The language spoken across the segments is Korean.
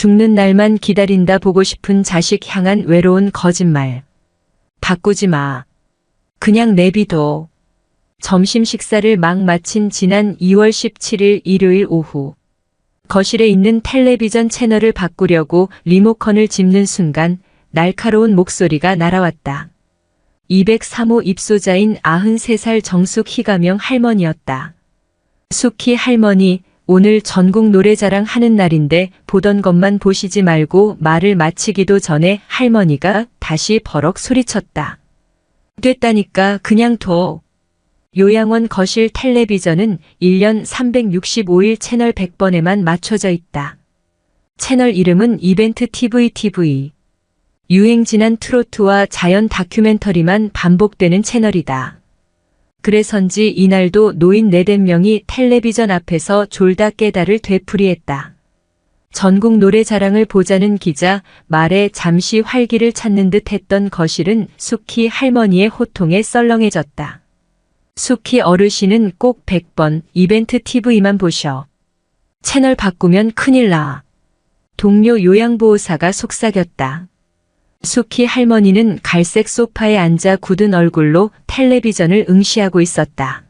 죽는 날만 기다린다 보고 싶은 자식 향한 외로운 거짓말. 바꾸지 마. 그냥 내비둬. 점심 식사를 막 마친 지난 2월 17일 일요일 오후. 거실에 있는 텔레비전 채널을 바꾸려고 리모컨을 짚는 순간 날카로운 목소리가 날아왔다. 203호 입소자인 93살 정숙 희가명 할머니였다. 숙희 할머니, 오늘 전국 노래자랑 하는 날인데 보던 것만 보시지 말고 말을 마치기도 전에 할머니가 다시 버럭 소리쳤다. 됐다니까 그냥 둬. 요양원 거실 텔레비전은 1년 365일 채널 100번에만 맞춰져 있다. 채널 이름은 이벤트 TV TV. 유행 지난 트로트와 자연 다큐멘터리만 반복되는 채널이다. 그래선지 이날도 노인 네댓 명이 텔레비전 앞에서 졸다 깨달을 되풀이했다. 전국 노래자랑을 보자는 기자 말에 잠시 활기를 찾는 듯 했던 거실은 숙희 할머니의 호통에 썰렁해졌다. 숙희 어르신은 꼭 100번 이벤트 TV만 보셔. 채널 바꾸면 큰일 나. 동료 요양보호사가 속삭였다. 숙희 할머니는 갈색 소파에 앉아 굳은 얼굴로 텔레비전을 응시하고 있었다.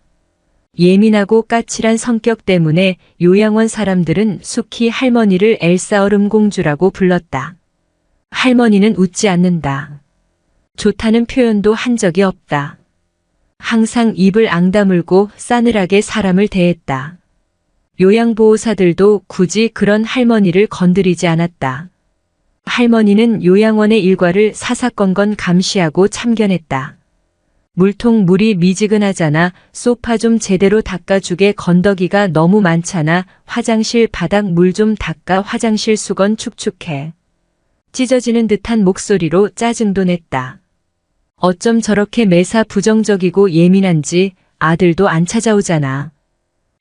예민하고 까칠한 성격 때문에 요양원 사람들은 숙희 할머니를 엘사 얼음 공주라고 불렀다. 할머니는 웃지 않는다. 좋다는 표현도 한 적이 없다. 항상 입을 앙다물고 싸늘하게 사람을 대했다. 요양보호사들도 굳이 그런 할머니를 건드리지 않았다. 할머니는 요양원의 일과를 사사건건 감시하고 참견했다. 물통 물이 미지근하잖아. 소파 좀 제대로 닦아주게 건더기가 너무 많잖아. 화장실 바닥 물 좀 닦아 화장실 수건 축축해. 찢어지는 듯한 목소리로 짜증도 냈다. 어쩜 저렇게 매사 부정적이고 예민한지 아들도 안 찾아오잖아.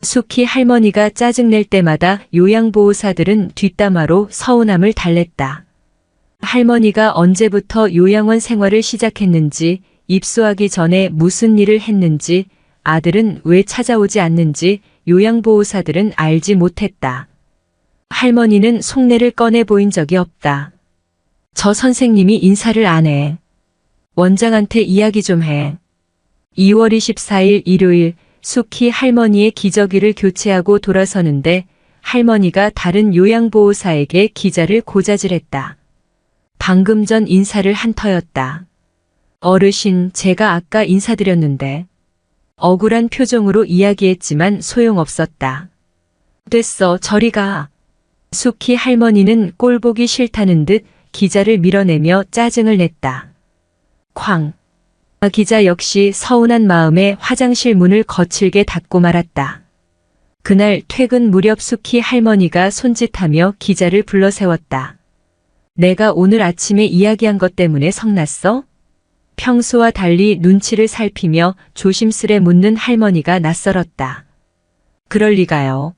숙희 할머니가 짜증낼 때마다 요양보호사들은 뒷담화로 서운함을 달랬다. 할머니가 언제부터 요양원 생활을 시작했는지, 입소하기 전에 무슨 일을 했는지, 아들은 왜 찾아오지 않는지 요양보호사들은 알지 못했다. 할머니는 속내를 꺼내 보인 적이 없다. 저 선생님이 인사를 안 해. 원장한테 이야기 좀 해. 2월 24일 일요일 숙희 할머니의 기저귀를 교체하고 돌아서는데 할머니가 다른 요양보호사에게 기자를 고자질했다. 방금 전 인사를 한 터였다. 어르신, 제가 아까 인사드렸는데. 억울한 표정으로 이야기했지만 소용없었다. 됐어, 저리 가. 숙희 할머니는 꼴보기 싫다는 듯 기자를 밀어내며 짜증을 냈다. 쾅. 아, 기자 역시 서운한 마음에 화장실 문을 거칠게 닫고 말았다. 그날 퇴근 무렵 숙희 할머니가 손짓하며 기자를 불러 세웠다. 내가 오늘 아침에 이야기한 것 때문에 성났어? 평소와 달리 눈치를 살피며 조심스레 묻는 할머니가 낯설었다. 그럴 리가요.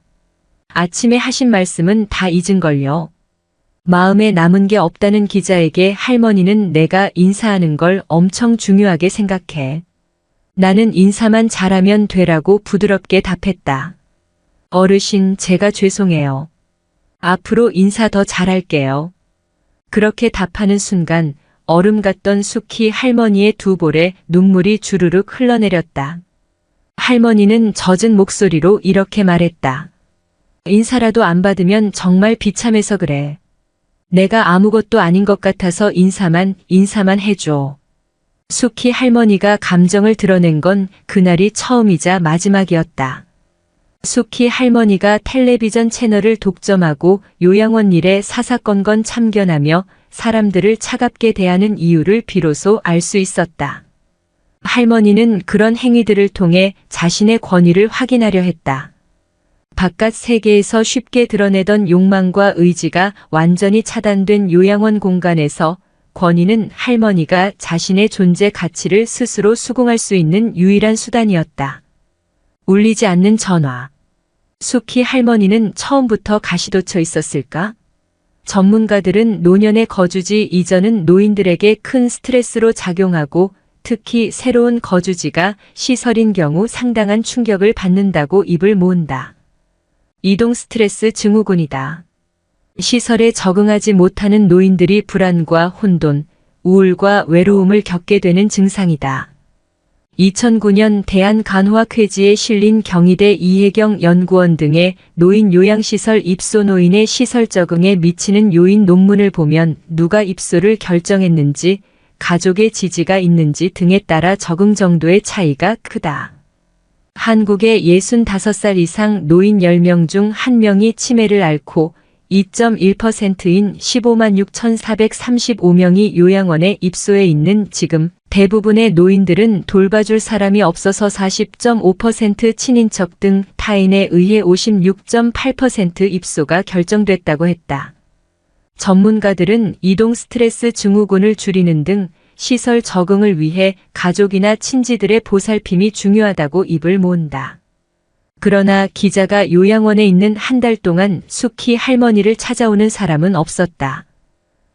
아침에 하신 말씀은 다 잊은걸요. 마음에 남은 게 없다는 기자에게 할머니는 내가 인사하는 걸 엄청 중요하게 생각해. 나는 인사만 잘하면 되라고 부드럽게 답했다. 어르신, 제가 죄송해요. 앞으로 인사 더 잘할게요. 그렇게 답하는 순간 얼음 같던 숙희 할머니의 두 볼에 눈물이 주르륵 흘러내렸다. 할머니는 젖은 목소리로 이렇게 말했다. 인사라도 안 받으면 정말 비참해서 그래. 내가 아무것도 아닌 것 같아서 인사만, 인사만 해줘. 숙희 할머니가 감정을 드러낸 건 그날이 처음이자 마지막이었다. 숙희 할머니가 텔레비전 채널을 독점하고 요양원 일에 사사건건 참견하며 사람들을 차갑게 대하는 이유를 비로소 알 수 있었다. 할머니는 그런 행위들을 통해 자신의 권위를 확인하려 했다. 바깥 세계에서 쉽게 드러내던 욕망과 의지가 완전히 차단된 요양원 공간에서 권위는 할머니가 자신의 존재 가치를 스스로 수긍할 수 있는 유일한 수단이었다. 울리지 않는 전화. 숙희 할머니는 처음부터 가시돋쳐 있었을까? 전문가들은 노년의 거주지 이전은 노인들에게 큰 스트레스로 작용하고 특히 새로운 거주지가 시설인 경우 상당한 충격을 받는다고 입을 모은다. 이동 스트레스 증후군이다. 시설에 적응하지 못하는 노인들이 불안과 혼돈, 우울과 외로움을 겪게 되는 증상이다. 2009년 대한간호학회지에 실린 경희대 이혜경 연구원 등의 노인 요양시설 입소 노인의 시설 적응에 미치는 요인 논문을 보면 누가 입소를 결정했는지, 가족의 지지가 있는지 등에 따라 적응 정도의 차이가 크다. 한국의 65살 이상 노인 10명 중 1명이 치매를 앓고 2.1%인 15만 6,435명이 요양원에 입소해 있는 지금 대부분의 노인들은 돌봐줄 사람이 없어서 40.5% 친인척 등 타인에 의해 56.8% 입소가 결정됐다고 했다. 전문가들은 이동 스트레스 증후군을 줄이는 등 시설 적응을 위해 가족이나 친지들의 보살핌이 중요하다고 입을 모은다. 그러나 기자가 요양원에 있는 한 달 동안 숙희 할머니를 찾아오는 사람은 없었다.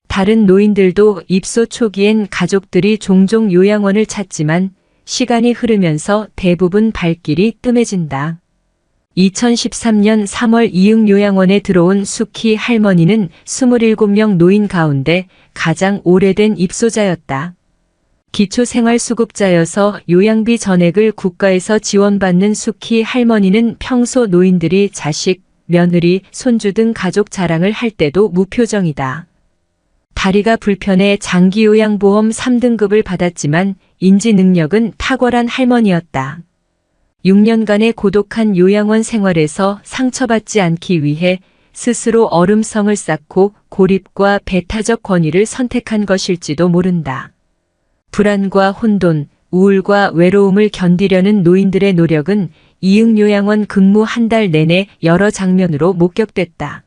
다른 노인들도 입소 초기엔 가족들이 종종 요양원을 찾지만 시간이 흐르면서 대부분 발길이 뜸해진다. 2013년 3월 이응 요양원에 들어온 숙희 할머니는 27명 노인 가운데 가장 오래된 입소자였다. 기초생활수급자여서 요양비 전액을 국가에서 지원받는 숙희 할머니는 평소 노인들이 자식, 며느리, 손주 등 가족 자랑을 할 때도 무표정이다. 다리가 불편해 장기요양보험 3등급을 받았지만 인지 능력은 탁월한 할머니였다. 6년간의 고독한 요양원 생활에서 상처받지 않기 위해 스스로 얼음성을 쌓고 고립과 배타적 권위를 선택한 것일지도 모른다. 불안과 혼돈, 우울과 외로움을 견디려는 노인들의 노력은 이응요양원 근무 한 달 내내 여러 장면으로 목격됐다.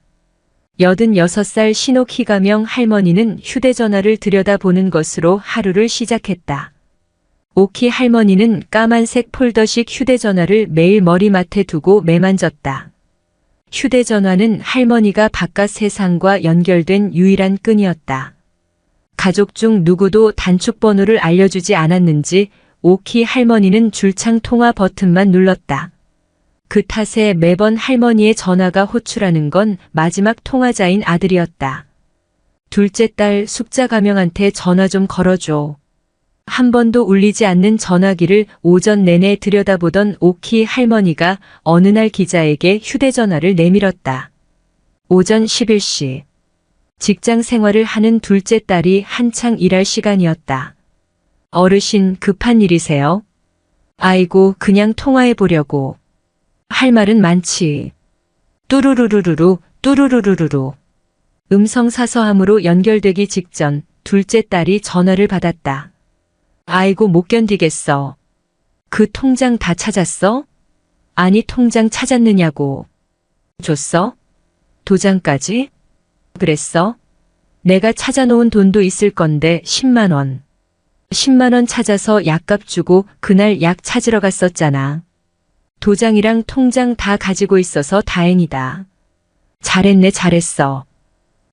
86살 신옥희가명 할머니는 휴대전화를 들여다보는 것으로 하루를 시작했다. 오키 할머니는 까만색 폴더식 휴대전화를 매일 머리맡에 두고 매만졌다. 휴대전화는 할머니가 바깥 세상과 연결된 유일한 끈이었다. 가족 중 누구도 단축번호를 알려주지 않았는지 오키 할머니는 줄창 통화 버튼만 눌렀다. 그 탓에 매번 할머니의 전화가 호출하는 건 마지막 통화자인 아들이었다. 둘째 딸 숙자 가명한테 전화 좀 걸어줘. 한 번도 울리지 않는 전화기를 오전 내내 들여다보던 오키 할머니가 어느 날 기자에게 휴대전화를 내밀었다. 오전 11시. 직장 생활을 하는 둘째 딸이 한창 일할 시간이었다. 어르신 급한 일이세요? 아이고, 그냥 통화해 보려고. 할 말은 많지. 뚜루루루루루, 뚜루루루루루. 음성 사서함으로 연결되기 직전 둘째 딸이 전화를 받았다. 아이고 못 견디겠어. 그 통장 다 찾았어? 아니 통장 찾았느냐고. 줬어? 도장까지? 그랬어? 내가 찾아놓은 돈도 있을 건데 10만 원. 10만 원 찾아서 약값 주고 그날 약 찾으러 갔었잖아. 도장이랑 통장 다 가지고 있어서 다행이다. 잘했네 잘했어.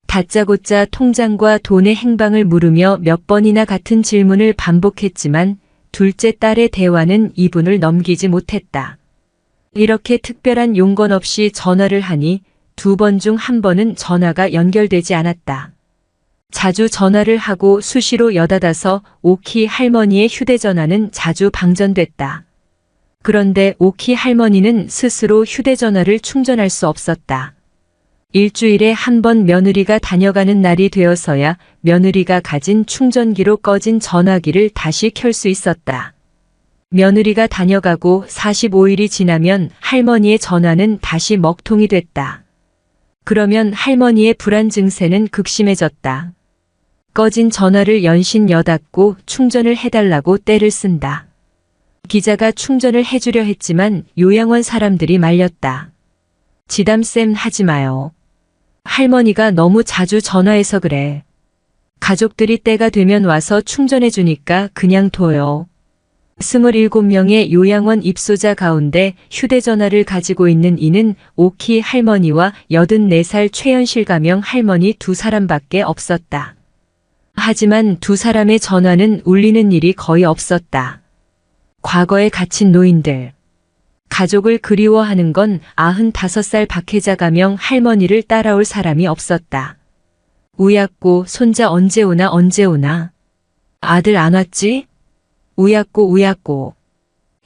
다짜고짜 통장과 돈의 행방을 물으며 몇 번이나 같은 질문을 반복했지만 둘째 딸의 대화는 이분을 넘기지 못했다. 이렇게 특별한 용건 없이 전화를 하니 두 번 중 한 번은 전화가 연결되지 않았다. 자주 전화를 하고 수시로 여닫아서 오키 할머니의 휴대전화는 자주 방전됐다. 그런데 오키 할머니는 스스로 휴대전화를 충전할 수 없었다. 일주일에 한 번 며느리가 다녀가는 날이 되어서야 며느리가 가진 충전기로 꺼진 전화기를 다시 켤 수 있었다. 며느리가 다녀가고 45일이 지나면 할머니의 전화는 다시 먹통이 됐다. 그러면 할머니의 불안 증세는 극심해졌다. 꺼진 전화를 연신 여닫고 충전을 해달라고 떼를 쓴다. 기자가 충전을 해주려 했지만 요양원 사람들이 말렸다. 지담쌤 하지 마요. 할머니가 너무 자주 전화해서 그래. 가족들이 때가 되면 와서 충전해 주니까 그냥 둬요. 27명의 요양원 입소자 가운데 휴대전화를 가지고 있는 이는 오키 할머니와 84살 최현실 가명 할머니 두 사람밖에 없었다. 하지만 두 사람의 전화는 울리는 일이 거의 없었다. 과거에 갇힌 노인들, 가족을 그리워하는 건 95살 박혜자 가명 할머니를 따라올 사람이 없었다. 우약고 손자 언제 오나 언제 오나. 아들 안 왔지? 우약고 우약고.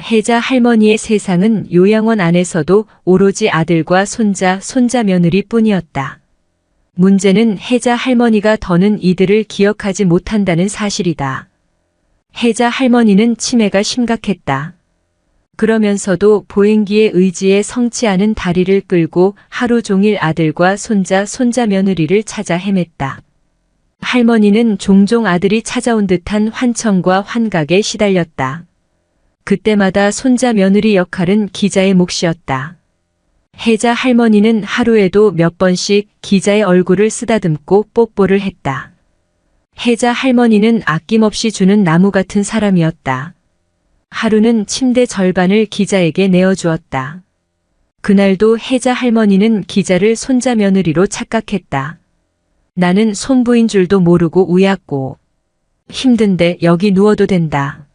혜자 할머니의 세상은 요양원 안에서도 오로지 아들과 손자, 손자 며느리 뿐이었다. 문제는 혜자 할머니가 더는 이들을 기억하지 못한다는 사실이다. 혜자 할머니는 치매가 심각했다. 그러면서도 보행기에 의지해 성치 않은 다리를 끌고 하루 종일 아들과 손자, 손자 며느리를 찾아 헤맸다. 할머니는 종종 아들이 찾아온 듯한 환청과 환각에 시달렸다. 그때마다 손자 며느리 역할은 기자의 몫이었다. 혜자 할머니는 하루에도 몇 번씩 기자의 얼굴을 쓰다듬고 뽀뽀를 했다. 혜자 할머니는 아낌없이 주는 나무 같은 사람이었다. 하루는 침대 절반을 기자에게 내어주었다. 그날도 혜자 할머니는 기자를 손자 며느리로 착각했다. 나는 손부인 줄도 모르고 우약고. 힘든데 여기 누워도 된다.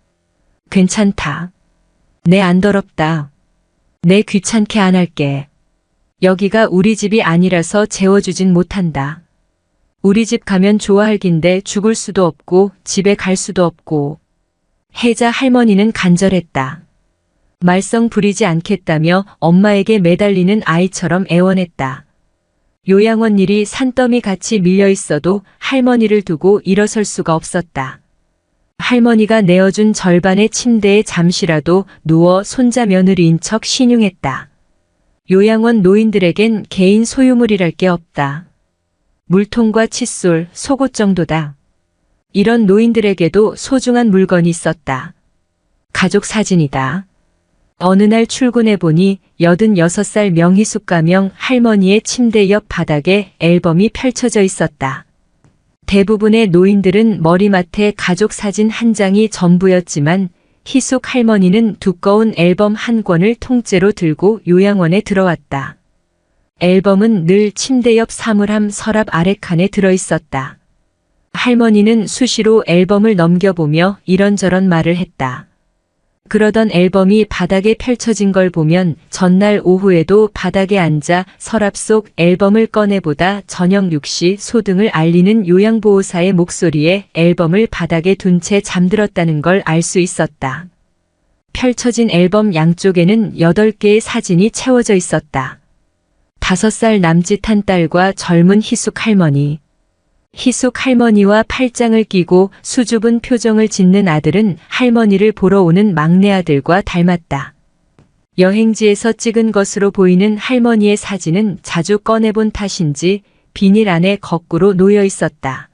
괜찮다. 내 안 더럽다. 내 귀찮게 안 할게. 여기가 우리 집이 아니라서 재워주진 못한다. 우리 집 가면 좋아할 긴데 죽을 수도 없고 집에 갈 수도 없고. 혜자 할머니는 간절했다. 말썽 부리지 않겠다며 엄마에게 매달리는 아이처럼 애원했다. 요양원 일이 산더미 같이 밀려 있어도 할머니를 두고 일어설 수가 없었다. 할머니가 내어준 절반의 침대에 잠시라도 누워 손자 며느리인 척 신용했다. 요양원 노인들에겐 개인 소유물이랄 게 없다. 물통과 칫솔, 속옷 정도다. 이런 노인들에게도 소중한 물건이 있었다. 가족 사진이다. 어느 날 출근해 보니 86살 명희숙 가명 할머니의 침대 옆 바닥에 앨범이 펼쳐져 있었다. 대부분의 노인들은 머리맡에 가족 사진 한 장이 전부였지만 희숙 할머니는 두꺼운 앨범 한 권을 통째로 들고 요양원에 들어왔다. 앨범은 늘 침대 옆 사물함 서랍 아래 칸에 들어 있었다. 할머니는 수시로 앨범을 넘겨보며 이런저런 말을 했다. 그러던 앨범이 바닥에 펼쳐진 걸 보면 전날 오후에도 바닥에 앉아 서랍 속 앨범을 꺼내보다 저녁 6시 소등을 알리는 요양보호사의 목소리에 앨범을 바닥에 둔 채 잠들었다는 걸 알 수 있었다. 펼쳐진 앨범 양쪽에는 8개의 사진이 채워져 있었다. 5살 남짓한 딸과 젊은 희숙 할머니, 희숙 할머니와 팔짱을 끼고 수줍은 표정을 짓는 아들은 할머니를 보러 오는 막내 아들과 닮았다. 여행지에서 찍은 것으로 보이는 할머니의 사진은 자주 꺼내본 탓인지 비닐 안에 거꾸로 놓여 있었다.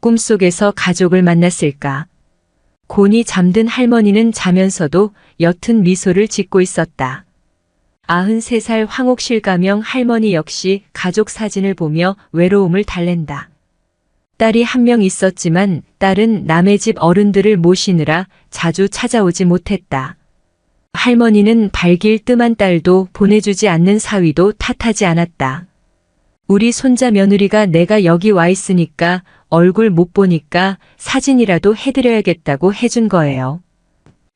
꿈속에서 가족을 만났을까? 곤히 잠든 할머니는 자면서도 옅은 미소를 짓고 있었다. 93살 황옥실 가명 할머니 역시 가족 사진을 보며 외로움을 달랜다. 딸이 한 명 있었지만 딸은 남의 집 어른들을 모시느라 자주 찾아오지 못했다. 할머니는 발길 뜸한 딸도 보내주지 않는 사위도 탓하지 않았다. 우리 손자 며느리가 내가 여기 와 있으니까 얼굴 못 보니까 사진이라도 해드려야겠다고 해준 거예요.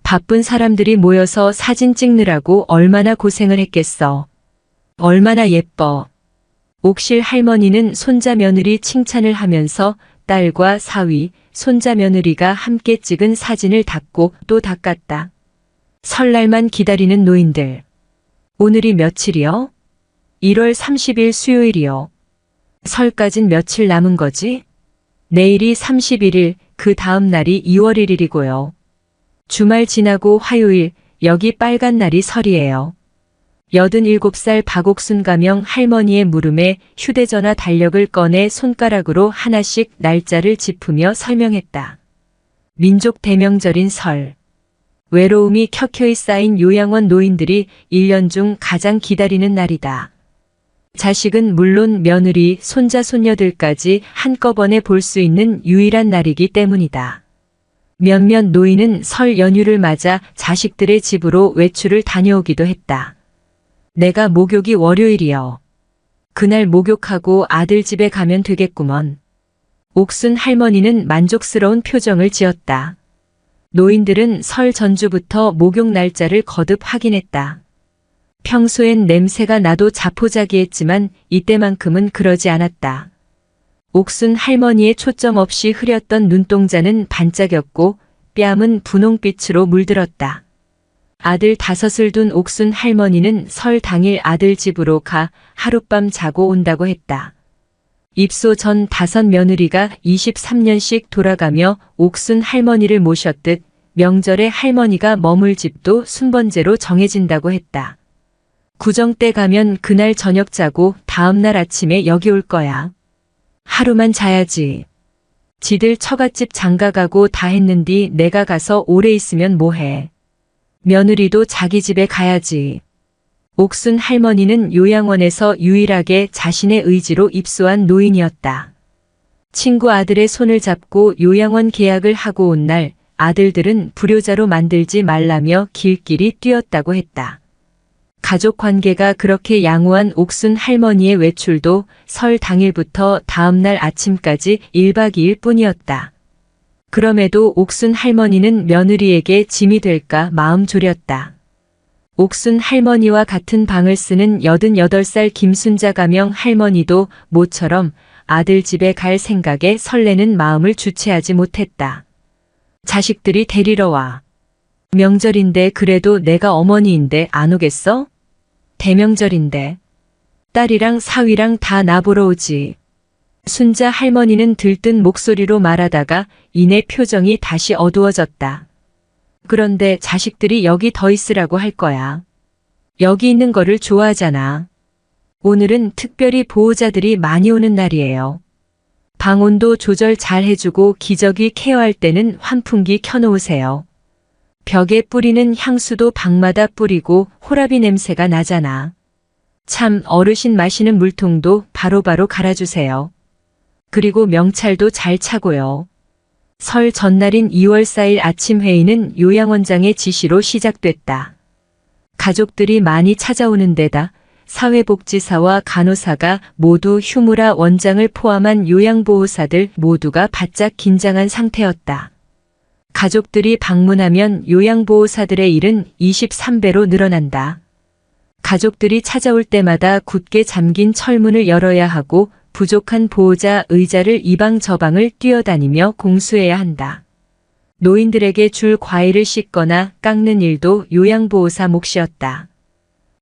바쁜 사람들이 모여서 사진 찍느라고 얼마나 고생을 했겠어. 얼마나 예뻐. 옥실 할머니는 손자 며느리 칭찬을 하면서 딸과 사위, 손자 며느리가 함께 찍은 사진을 닦고 또 닦았다. 설날만 기다리는 노인들. 오늘이 며칠이요? 1월 30일 수요일이요. 설까진 며칠 남은 거지? 내일이 31일, 그 다음 날이 2월 1일이고요. 주말 지나고 화요일, 여기 빨간 날이 설이에요. 87살 박옥순 가명 할머니의 물음에 휴대전화 달력을 꺼내 손가락으로 하나씩 날짜를 짚으며 설명했다. 민족 대명절인 설. 외로움이 켜켜이 쌓인 요양원 노인들이 1년 중 가장 기다리는 날이다. 자식은 물론 며느리, 손자, 손녀들까지 한꺼번에 볼 수 있는 유일한 날이기 때문이다. 몇몇 노인은 설 연휴를 맞아 자식들의 집으로 외출을 다녀오기도 했다. 내가 목욕이 월요일이여. 그날 목욕하고 아들 집에 가면 되겠구먼. 옥순 할머니는 만족스러운 표정을 지었다. 노인들은 설 전주부터 목욕 날짜를 거듭 확인했다. 평소엔 냄새가 나도 자포자기했지만 이때만큼은 그러지 않았다. 옥순 할머니의 초점 없이 흐렸던 눈동자는 반짝였고 뺨은 분홍빛으로 물들었다. 아들 다섯을 둔 옥순 할머니는 설 당일 아들 집으로 가 하룻밤 자고 온다고 했다. 입소 전 다섯 며느리가 23년씩 돌아가며 옥순 할머니를 모셨듯 명절에 할머니가 머물 집도 순번제로 정해진다고 했다. 구정 때 가면 그날 저녁 자고 다음날 아침에 여기 올 거야. 하루만 자야지. 지들 처갓집 장가가고 다 했는디 내가 가서 오래 있으면 뭐해. 며느리도 자기 집에 가야지. 옥순 할머니는 요양원에서 유일하게 자신의 의지로 입소한 노인이었다. 친구 아들의 손을 잡고 요양원 계약을 하고 온 날 아들들은 불효자로 만들지 말라며 길길이 뛰었다고 했다. 가족 관계가 그렇게 양호한 옥순 할머니의 외출도 설 당일부터 다음날 아침까지 1박 2일 뿐이었다. 그럼에도 옥순 할머니는 며느리에게 짐이 될까 마음 졸였다. 옥순 할머니와 같은 방을 쓰는 88살 김순자 가명 할머니도 모처럼 아들 집에 갈 생각에 설레는 마음을 주체하지 못했다. 자식들이 데리러 와. 명절인데 그래도 내가 어머니인데 안 오겠어? 대명절인데. 딸이랑 사위랑 다 나보러 오지. 순자 할머니는 들뜬 목소리로 말하다가 이내 표정이 다시 어두워졌다. 그런데 자식들이 여기 더 있으라고 할 거야. 여기 있는 거를 좋아하잖아. 오늘은 특별히 보호자들이 많이 오는 날이에요. 방온도 조절 잘 해주고 기저귀 케어할 때는 환풍기 켜놓으세요. 벽에 뿌리는 향수도 방마다 뿌리고 호라비 냄새가 나잖아. 참 어르신 마시는 물통도 바로바로 갈아주세요. 그리고 명찰도 잘 차고요. 설 전날인 2월 4일 아침 회의는 요양원장의 지시로 시작됐다. 가족들이 많이 찾아오는 데다 사회복지사와 간호사가 모두 휴무라 원장을 포함한 요양보호사들 모두가 바짝 긴장한 상태였다. 가족들이 방문하면 요양보호사들의 일은 23배로 늘어난다. 가족들이 찾아올 때마다 굳게 잠긴 철문을 열어야 하고 부족한 보호자 의자를 이방 저방을 뛰어다니며 공수해야 한다. 노인들에게 줄 과일을 씻거나 깎는 일도 요양보호사 몫이었다.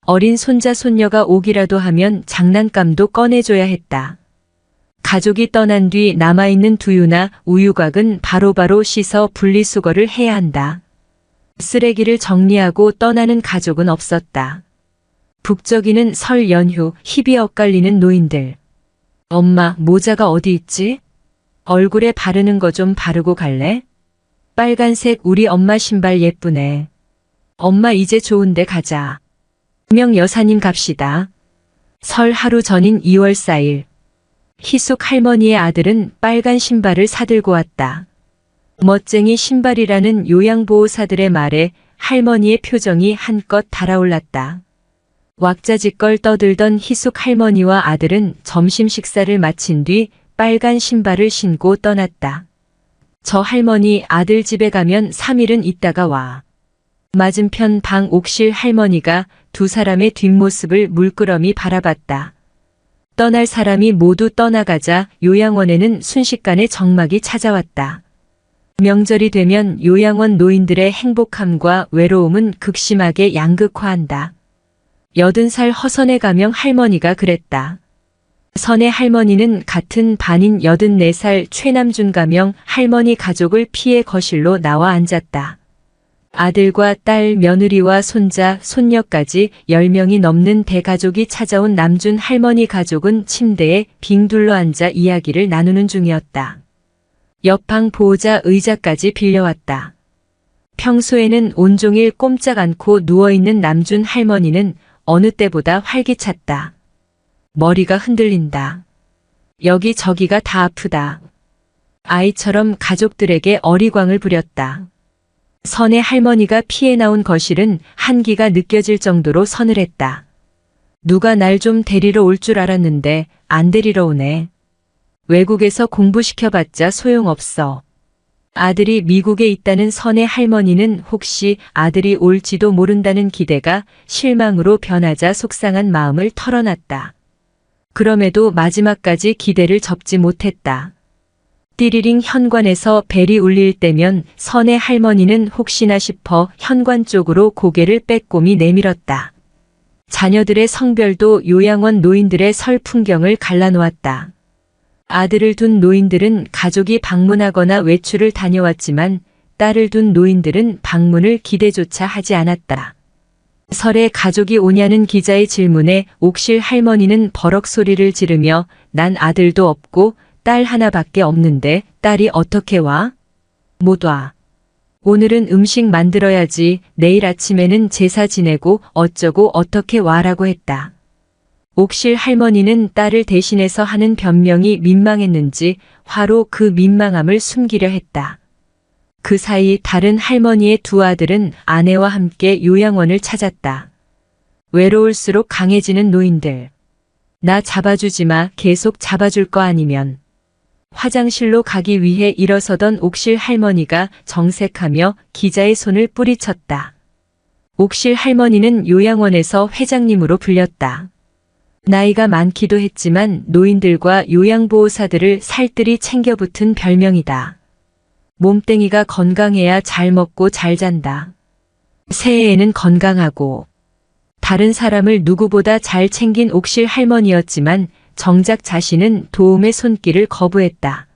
어린 손자 손녀가 오기라도 하면 장난감도 꺼내줘야 했다. 가족이 떠난 뒤 남아있는 두유나 우유곽은 바로바로 씻어 분리수거를 해야 한다. 쓰레기를 정리하고 떠나는 가족은 없었다. 북적이는 설 연휴 힙이 엇갈리는 노인들. 엄마, 모자가 어디 있지? 얼굴에 바르는 거 좀 바르고 갈래? 빨간색 우리 엄마 신발 예쁘네. 엄마 이제 좋은데 가자. 명 여사님 갑시다. 설 하루 전인 2월 4일. 희숙 할머니의 아들은 빨간 신발을 사들고 왔다. 멋쟁이 신발이라는 요양보호사들의 말에 할머니의 표정이 한껏 달아올랐다. 왁자지껄 떠들던 희숙 할머니와 아들은 점심 식사를 마친 뒤 빨간 신발을 신고 떠났다. 저 할머니 아들 집에 가면 3일은 있다가 와. 맞은편 방 옥실 할머니가 두 사람의 뒷모습을 물끄러미 바라봤다. 떠날 사람이 모두 떠나가자 요양원에는 순식간에 정막이 찾아왔다. 명절이 되면 요양원 노인들의 행복함과 외로움은 극심하게 양극화한다. 여든 살 허선의 가명 할머니가 그랬다. 선의 할머니는 같은 반인 여든 네살 최남준 가명 할머니 가족을 피해 거실로 나와 앉았다. 아들과 딸, 며느리와 손자, 손녀까지 10명이 넘는 대가족이 찾아온 남준 할머니 가족은 침대에 빙 둘러 앉아 이야기를 나누는 중이었다. 옆방 보호자 의자까지 빌려왔다. 평소에는 온종일 꼼짝 않고 누워있는 남준 할머니는 어느 때보다 활기찼다. 머리가 흔들린다. 여기 저기가 다 아프다. 아이처럼 가족들에게 어리광을 부렸다. 선의 할머니가 피해 나온 거실은 한기가 느껴질 정도로 서늘했다. 누가 날 좀 데리러 올 줄 알았는데 안 데리러 오네. 외국에서 공부시켜봤자 소용없어. 아들이 미국에 있다는 선의 할머니는 혹시 아들이 올지도 모른다는 기대가 실망으로 변하자 속상한 마음을 털어놨다. 그럼에도 마지막까지 기대를 접지 못했다. 띠리링 현관에서 벨이 울릴 때면 선의 할머니는 혹시나 싶어 현관 쪽으로 고개를 빼꼼히 내밀었다. 자녀들의 성별도 요양원 노인들의 설 풍경을 갈라놓았다. 아들을 둔 노인들은 가족이 방문하거나 외출을 다녀왔지만 딸을 둔 노인들은 방문을 기대조차 하지 않았다. 설에 가족이 오냐는 기자의 질문에 옥실 할머니는 버럭 소리를 지르며 난 아들도 없고 딸 하나밖에 없는데 딸이 어떻게 와? 못 와. 오늘은 음식 만들어야지 내일 아침에는 제사 지내고 어쩌고 어떻게 와라고 했다. 옥실 할머니는 딸을 대신해서 하는 변명이 민망했는지 화로 그 민망함을 숨기려 했다. 그 사이 다른 할머니의 두 아들은 아내와 함께 요양원을 찾았다. 외로울수록 강해지는 노인들. 나 잡아주지 마, 계속 잡아줄 거 아니면. 화장실로 가기 위해 일어서던 옥실 할머니가 정색하며 기자의 손을 뿌리쳤다. 옥실 할머니는 요양원에서 회장님으로 불렸다. 나이가 많기도 했지만 노인들과 요양보호사들을 살뜰히 챙겨붙은 별명이다. 몸뚱이가 건강해야 잘 먹고 잘 잔다. 새해에는 건강하고 다른 사람을 누구보다 잘 챙긴 옥실 할머니였지만 정작 자신은 도움의 손길을 거부했다.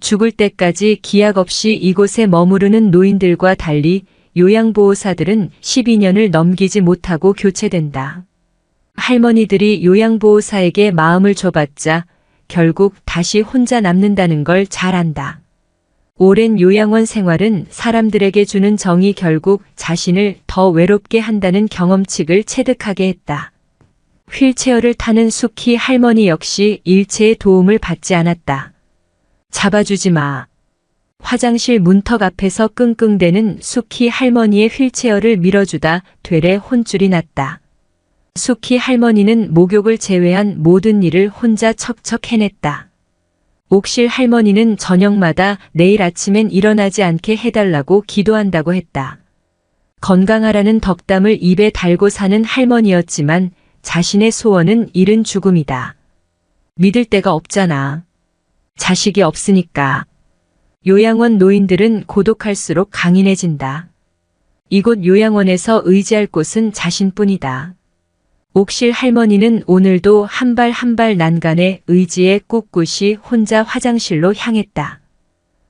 죽을 때까지 기약 없이 이곳에 머무르는 노인들과 달리 요양보호사들은 12년을 넘기지 못하고 교체된다. 할머니들이 요양보호사에게 마음을 줘봤자 결국 다시 혼자 남는다는 걸 잘 안다. 오랜 요양원 생활은 사람들에게 주는 정이 결국 자신을 더 외롭게 한다는 경험칙을 체득하게 했다. 휠체어를 타는 수키 할머니 역시 일체의 도움을 받지 않았다. 잡아주지 마. 화장실 문턱 앞에서 끙끙대는 수키 할머니의 휠체어를 밀어주다 되레 혼쭐이 났다. 수키 할머니는 목욕을 제외한 모든 일을 혼자 척척 해냈다. 옥실 할머니는 저녁마다 내일 아침엔 일어나지 않게 해달라고 기도한다고 했다. 건강하라는 덕담을 입에 달고 사는 할머니였지만 자신의 소원은 이른 죽음이다. 믿을 데가 없잖아. 자식이 없으니까. 요양원 노인들은 고독할수록 강인해진다. 이곳 요양원에서 의지할 곳은 자신뿐이다. 옥실 할머니는 오늘도 한 발 한 발 난간에 의지에 꿋꿋이 혼자 화장실로 향했다.